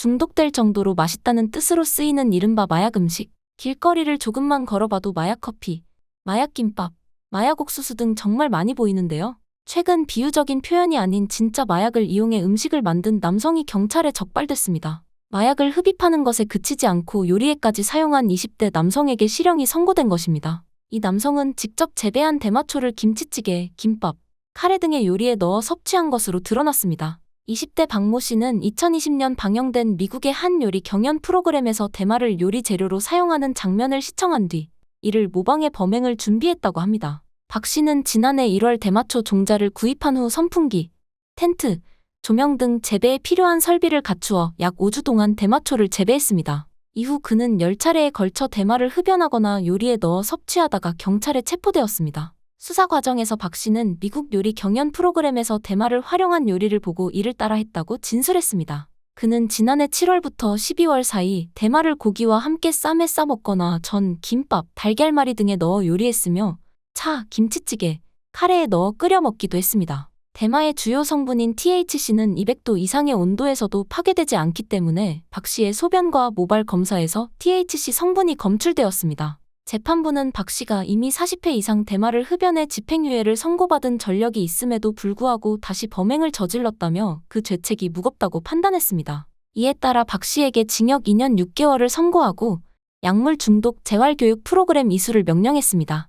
중독될 정도로 맛있다는 뜻으로 쓰이는 이른바 마약 음식. 길거리를 조금만 걸어봐도 마약 커피, 마약 김밥, 마약 옥수수 등 정말 많이 보이는데요. 최근 비유적인 표현이 아닌 진짜 마약을 이용해 음식을 만든 남성이 경찰에 적발됐습니다. 마약을 흡입하는 것에 그치지 않고 요리에까지 사용한 20대 남성에게 실형이 선고된 것입니다. 이 남성은 직접 재배한 대마초를 김치찌개, 김밥, 카레 등의 요리에 넣어 섭취한 것으로 드러났습니다. 20대 박모 씨는 2020년 방영된 미국의 한 요리 경연 프로그램에서 대마를 요리 재료로 사용하는 장면을 시청한 뒤 이를 모방해 범행을 준비했다고 합니다. 박 씨는 지난해 1월 대마초 종자를 구입한 후 선풍기, 텐트, 조명 등 재배에 필요한 설비를 갖추어 약 5주 동안 대마초를 재배했습니다. 이후 그는 10차례에 걸쳐 대마를 흡연하거나 요리에 넣어 섭취하다가 경찰에 체포되었습니다. 수사 과정에서 박 씨는 미국 요리 경연 프로그램에서 대마를 활용한 요리를 보고 이를 따라 했다고 진술했습니다. 그는 지난해 7월부터 12월 사이 대마를 고기와 함께 쌈에 싸 먹거나 전, 김밥, 달걀말이 등에 넣어 요리했으며 차, 김치찌개, 카레에 넣어 끓여 먹기도 했습니다. 대마의 주요 성분인 THC는 200도 이상의 온도에서도 파괴되지 않기 때문에 박 씨의 소변과 모발 검사에서 THC 성분이 검출되었습니다. 재판부는 박 씨가 이미 40회 이상 대마를 흡연해 집행유예를 선고받은 전력이 있음에도 불구하고 다시 범행을 저질렀다며 그 죄책이 무겁다고 판단했습니다. 이에 따라 박 씨에게 징역 2년 6개월을 선고하고 약물 중독 재활교육 프로그램 이수를 명령했습니다.